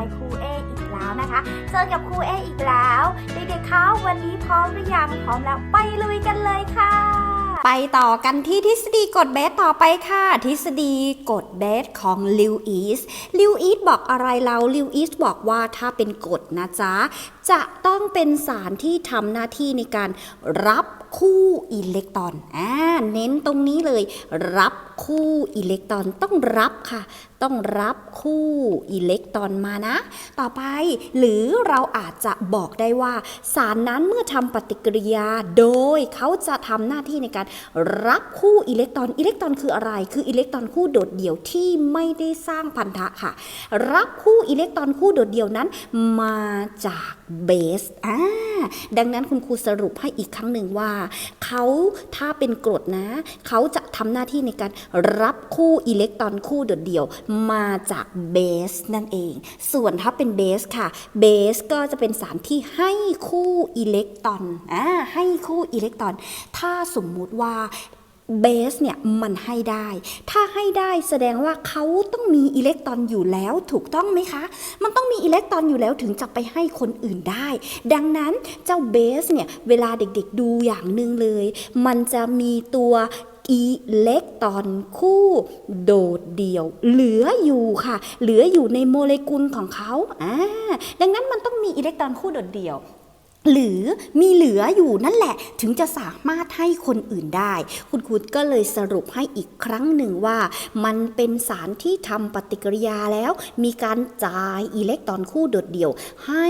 ายครูเออีกแล้วนะคะ เจอกับครูเออีกแล้ว เด็กๆคะวันนี้พร้อมหรือยังพร้อมแล้วไปลุยกันเลยค่ะ ไปต่อกันที่ทฤษฎีกฎเบสต่อไปค่ะ ทฤษฎีกฎเบสของลิวอีสลิวอีสบอกอะไรเราลิวอีสบอกว่าถ้าเป็นกฎนะจ๊ะจะต้องเป็นสารที่ทำหน้าที่ในการรับคู่อิเล็กตรอนอ่าเน้นตรงนี้เลย รับคู่อิเล็กตรอนต้องรับค่ะ ต้องรับคู่อิเล็กตรอนมานะ ต่อไปหรือเราอาจจะบอกได้ว่า สารนั้นเมื่อทำปฏิกิริยาโดยเขาจะทำหน้าที่ในการรับคู่อิเล็กตรอนอิเล็กตรอนคืออะไร คืออิเล็กตรอนคู่โดดเดี่ยวที่ไม่ได้สร้างพันธะค่ะ รับคู่อิเล็กตรอนคู่โดดเดี่ยวนั้นมาจากเบสอ่าดังนั้นคุณครูสรุปให้อีกครั้งหนึ่งว่าเขาถ้าเป็นกรดนะ เขาจะทำหน้าที่ในการรับคู่อิเล็กตรอนคู่เดี่ยวมาจากเบสนั่นเอง ส่วนถ้าเป็นเบสค่ะเบสก็จะเป็นสารที่ให้คู่อิเล็กตรอนอ่าให้คู่อิเล็กตรอน ถ้าสมมุติว่า เบสเนี่ยมันให้ได้ ถ้าให้ได้แสดงว่าเขาต้องมีอิเล็กตรอนอยู่แล้วถูกต้องไหมคะ มันต้องมีอิเล็กตรอนอยู่แล้วถึงจะไปให้คนอื่นได้ ดังนั้นเจ้าเบสเนี่ยเวลาเด็กๆดูอย่างหนึ่งเลย มันจะมีตัวอิเล็กตรอนคู่โดดเดี่ยว เหลืออยู่ค่ะ เหลืออยู่ในโมเลกุลของเขาอ่าดังนั้นมันต้องมีอิเล็กตรอนคู่โดดเดี่ยว หรือมีเหลืออยู่นั่นแหละ ถึงจะสามารถให้คนอื่นได้ คุณครูก็เลยสรุปให้อีกครั้งหนึ่งว่า มันเป็นสารที่ทำปฏิกิริยาแล้ว มีการจ่ายอิเล็กตรอนคู่โดดเดี่ยวให้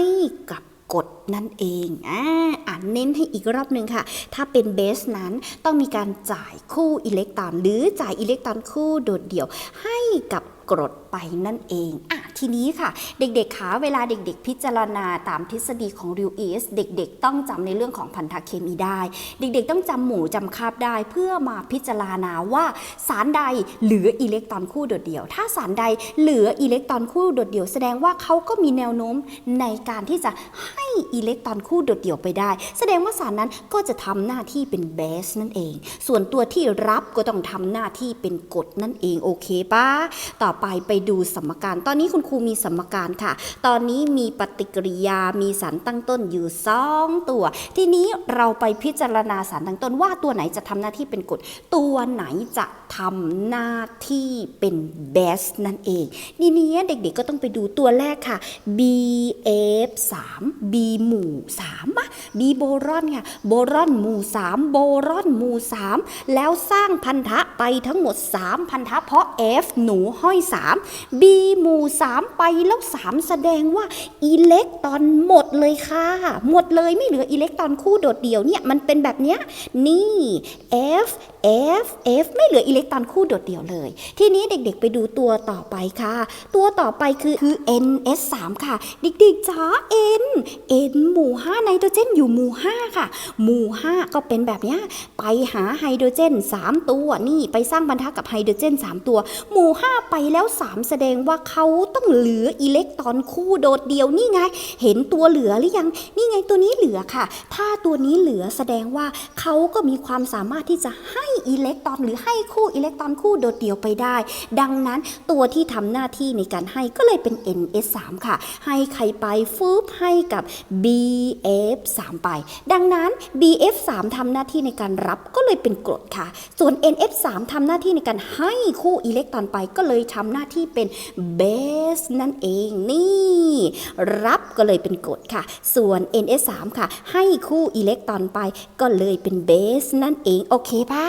กับกรดนั่นเองอ่าอ่านเน้นให้อีกรอบหนึ่งค่ะ ถ้าเป็นเบสนั้นต้องมีการจ่ายคู่อิเล็กตรอน หรือจ่ายอิเล็กตรอนคู่โดดเดี่ยวให้กับกรด ไปนั่นเองอะทีนี้ค่ะ เด็กๆคะเวลาเด็กๆ พิจารณาตามทฤษฎีของริวอีสเด็กๆ ต้องจำในเรื่องของพันธเคมีได้ เด็กๆ ต้องจำหมู่จำคาบได้เพื่อมาพิจารณาว่าสารใดเหลืออิเล็กตรอนคู่โดดเดี่ยว ถ้าสารใดเหลืออิเล็กตรอนคู่โดดเดี่ยว แสดงว่าเขาก็มีแนวโน้มในการที่จะให้อิเล็กตรอนคู่โดดเดี่ยวไปได้ แสดงว่าสารนั้นก็จะทำหน้าที่เป็นเบสนั่นเอง ส่วนตัวที่รับก็ต้องทำหน้าที่เป็นกรดนั่นเองโอเคปะต่อไปไปดูสมการ ตอนนี้คุณครูมีสมการค่ะ ตอนนี้มีปฏิกิริยา มีสารตั้งต้นอยู่สองตัว ทีนี้เราไปพิจารณาสารตั้งต้นว่าตัวไหนจะทำหน้าที่เป็นกรดตัวไหนจะทำหน้าที่เป็นเบสนั่นเองทีนี้เด็กๆก็ต้องไปดูตัวแรกค่ะ BF3 B หมู่3อะ B โบรอนค่ะ โบรอนหมู่ 3 โบรอนหมู่ 3 แล้วสร้างพันธะไปทั้งหมด 3 พันธะเพราะ F หนูห้อย 3 B หมู่ 3 ไปแล้ว 3 แสดงว่าอิเล็กตรอนหมดเลยค่ะ หมดเลยไม่เหลืออิเล็กตรอนคู่โดดเดี่ยวเนี่ยมันเป็นแบบเนี้ยนี่ F F F ไม่เหลืออิเล็กตรอนคู่โดดเดี่ยวเลย ทีนี้เด็กๆไปดูตัวต่อไปค่ะ ตัวต่อไปคือคือ NS3 ค่ะ เด็กๆจ้า N N หมู่ 5 ไนโตรเจนอยู่หมู่ 5 ค่ะ หมู่ 5 ก็เป็นแบบนี้ไปหาไฮโดรเจน 3 ตัวนี่ไปสร้างพันธะกับไฮโดรเจน 3 ตัว หมู่ 5 ไปแล้ว 3แสดงว่าเขาต้องเหลืออิเล็กตรอนคู่โดดเดี่ยวนี่ไง เห็นตัวเหลือหรือยัง นี่ไงตัวนี้เหลือค่ะ ถ้าตัวนี้เหลือแสดงว่าเขาก็มีความสามารถที่จะให้อิเล็กตรอน หรือให้คู่อิเล็กตรอนคู่โดดเดี่ยวไปได้ ดังนั้นตัวที่ทำหน้าที่ในการให้ก็เลยเป็น NS3 ค่ะ ให้ใครไปฟืบให้กับ BF3 ไป ดังนั้น BF3 ทำหน้าที่ในการรับก็เลยเป็นกรดค่ะ ส่วน NF3 ทำหน้าที่ในการให้คู่อิเล็กตรอนไปก็เลยทำหน้าที่เป็นเบสนั่นเองนี่ รับก็เลยเป็นกรดค่ะ ส่วน NS3 ค่ะ ให้คู่อิเล็กตรอนไปก็เลยเป็นเบสนั่นเองโอเคปะ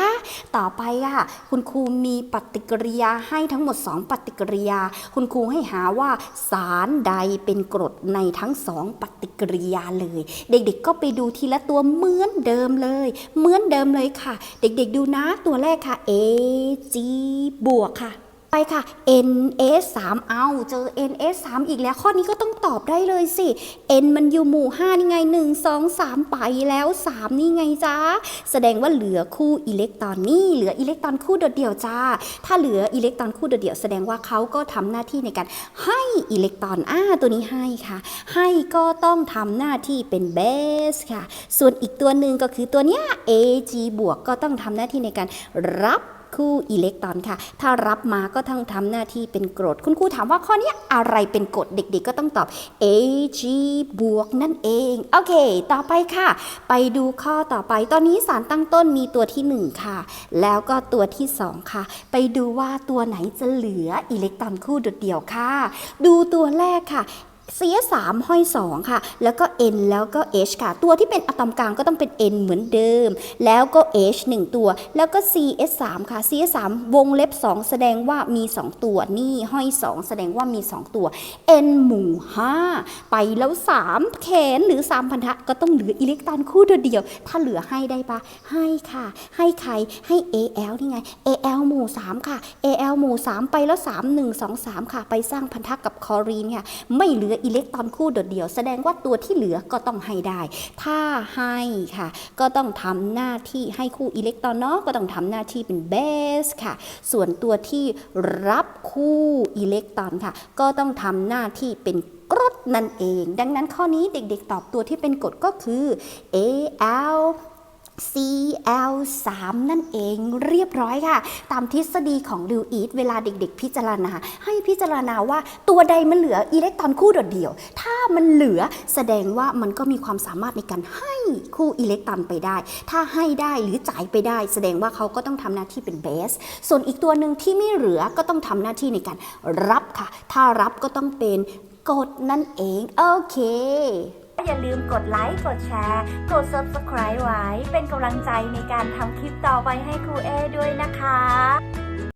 ต่อไปค่ะ คุณครูมีปฏิกิริยาให้ทั้งหมด 2 ปฏิกิริยา คุณครูให้หาว่าสารใดเป็นกรดในทั้ง 2 ปฏิกิริยาเลย เด็กๆก็ไปดูทีละตัวเหมือนเดิมเลย เหมือนเดิมเลยค่ะ เด็กๆดูนะตัวแรกค่ะ Ag บวกค่ะ ไปค่ะ NS 3เอาเจอ NS 3อีกแล้ว ข้อนี้ก็ต้องตอบได้เลยสิ N มันอยู่หมู่ 5 นี่ไง 1 2 3 ไปแล้ว 3 นี่ไงจ้าแสดงว่าเหลือคู่อิเล็กตรอนนี่เหลืออิเล็กตรอนคู่โดดเดียวจ้า ถ้าเหลืออิเล็กตรอนคู่โดดเดียวแสดงว่าเขาก็ทำหน้าที่ในการให้อิเล็กตรอนอ่าตัวนี้ให้ค่ะ ให้ก็ต้องทำหน้าที่เป็นเบสค่ะ ส่วนอีกตัวหนึ่งก็คือตัวเนี้ย Ag บวกก็ต้องทำหน้าที่ในการรับ คู่อิเล็กตรอนค่ะ ถ้ารับมาก็ต้องทำหน้าที่เป็นกรด คุณครูถามว่าข้อนี้อะไรเป็นกรดเด็กๆ ก็ต้องตอบ Ag บวกนั่นเอง โอเค ต่อไปค่ะ ไปดูข้อต่อไป ตอนนี้สารตั้งต้นมีตัวที่ 1 ค่ะ แล้วก็ตัวที่ 2 ค่ะ ไปดูว่าตัวไหนจะเหลืออิเล็กตรอนคู่โดดเดี่ยวค่ะ ดูตัวแรกค่ะ CS3 ห้อย 2 ค่ะ แล้วก็ N แล้วก็ H ค่ะ ตัวที่เป็นอะตอมกลางก็ต้องเป็น N เหมือนเดิม แล้วก็ H 1 ตัว แล้วก็ CS3 ค่ะ CS3 วงเล็บ 2 แสดงว่ามี 2 ตัว นี่ห้อย 2 แสดงว่ามี 2 ตัว N หมู่ 5 ไปแล้ว 3 แขนหรือ 3 พันธะก็ต้องเหลืออิเล็กตรอนคู่เดียว ถ้าเหลือให้ได้ปะให้ค่ะ ให้ใคร ให้ AL นี่ไง AL หมู่ 3 ค่ะ AL หมู่ 3 ไปแล้ว 3 1 2 3 ค่ะ ไปสร้างพันธะกับคลอรีนเนี่ยไม่เหลืออิเล็กตรอนคู่โดดเดี่ยว แสดงว่าตัวที่เหลือก็ต้องให้ได้ ถ้าให้ค่ะ ก็ต้องทำหน้าที่ให้คู่อิเล็กตรอนเนาะก็ต้องทำหน้าที่เป็นเบสค่ะ ส่วนตัวที่รับคู่อิเล็กตรอนค่ะ ก็ต้องทำหน้าที่เป็นกรดนั่นเอง ดังนั้นข้อนี้เด็กๆตอบตัวที่เป็นกรดก็คือ Al CL3 นั่นเองเรียบร้อยค่ะ ตามทฤษฎีของลิวอีทเวลาเด็กๆ พิจารณา ให้พิจารณาว่าตัวใดมันเหลืออิเล็กตรอนคู่โดดเดี่ยว ถ้ามันเหลือแสดงว่ามันก็มีความสามารถในการให้คู่อิเล็กตรอนไปได้ ถ้าให้ได้หรือจ่ายไปได้ แสดงว่าเขาก็ต้องทำหน้าที่เป็นเบส ส่วนอีกตัวหนึ่งที่ไม่เหลือก็ต้องทำหน้าที่ในการรับค่ะ ถ้ารับก็ต้องเป็นกดนั่นเองโอเค อย่าลืมกดไลค์กดแชร์ กด subscribe ไว้ เป็นกำลังใจในการทำคลิปต่อไปให้ครูเอด้วยนะคะ